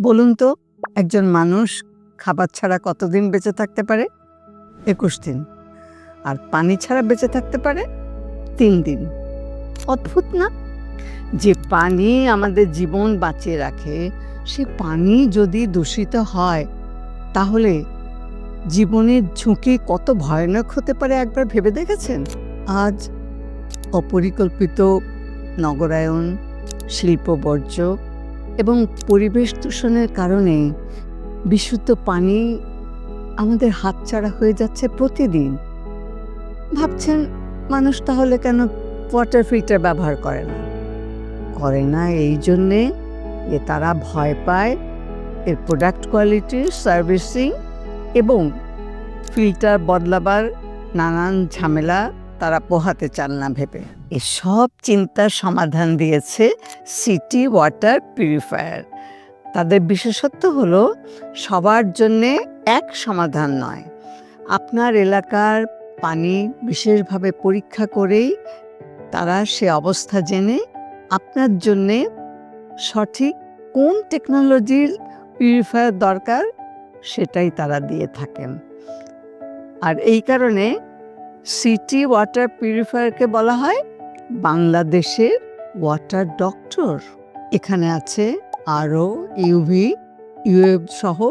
বলুন তো, একজন মানুষ খাবার ছাড়া কতদিন বেঁচে থাকতে পারে? একুশ দিন। আর পানি ছাড়া বেঁচে থাকতে পারে? তিন দিন। অদ্ভুত না? যে পানি আমাদের জীবন বাঁচিয়ে রাখে, সে পানি যদি দূষিত হয়, তাহলে জীবনের ঝুঁকি কত ভয়ানক হতে পারে একবার ভেবে দেখেছেন? আজ অপরিকল্পিত নগরায়ন শিল্প বর্জ্য এবং পরিবেশ দূষণের কারণে বিশুদ্ধ পানি আমাদের হাতছাড়া হয়ে যাচ্ছে প্রতিদিন। ভাবছেন মানুষ তাহলে কেন ওয়াটার ফিল্টার ব্যবহার করে না? করে না এই জন্যে যে তারা ভয় পায় এর প্রোডাক্ট কোয়ালিটি সার্ভিসিং এবং ফিল্টার বদলাবার নানান ঝামেলা তারা পোহাতে চান না ভেবে। এসব চিন্তার সমাধান দিয়েছে সিটি ওয়াটার পিউরিফায়ার। তাদের বিশেষত্ব হলো সবার জন্যে এক সমাধান নয়। আপনার এলাকার পানি বিশেষভাবে পরীক্ষা করেই তারা সে অবস্থা জেনে আপনার জন্যে সঠিক কোন টেকনোলজির পিউরিফায়ার দরকার সেটাই তারা দিয়ে থাকেন। আর এই কারণে সিটি ওয়াটার পিউরিফায়ারকে বলা হয় বাংলাদেশের ওয়াটার ডক্টর এখানে আছে আরও ইউভি ইউএফ সহ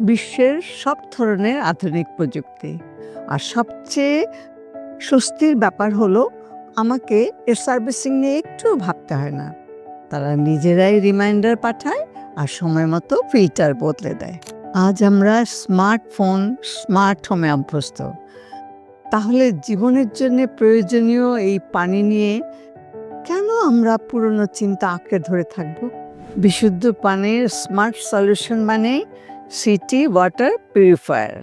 বিশ্বের সব ধরনের আধুনিক প্রযুক্তি। আর সবচেয়ে স্বস্তির ব্যাপার হলো, আমাকে এর সার্ভিসিং নিয়ে একটু ভাবতে হয় না। তারা নিজেরাই রিমাইন্ডার পাঠায় আর সময় মতো ফিল্টার বদলে দেয়। আজ আমরা স্মার্টফোন স্মার্ট হোমে অভ্যস্ত। তাহলে জীবনের জন্য প্রয়োজনীয় এই পানি নিয়ে কেন আমরা পুরনো চিন্তা আঁকড়ে ধরে থাকব? বিশুদ্ধ পানির স্মার্ট সলিউশন মানে সিটি ওয়াটার পিউরিফায়ার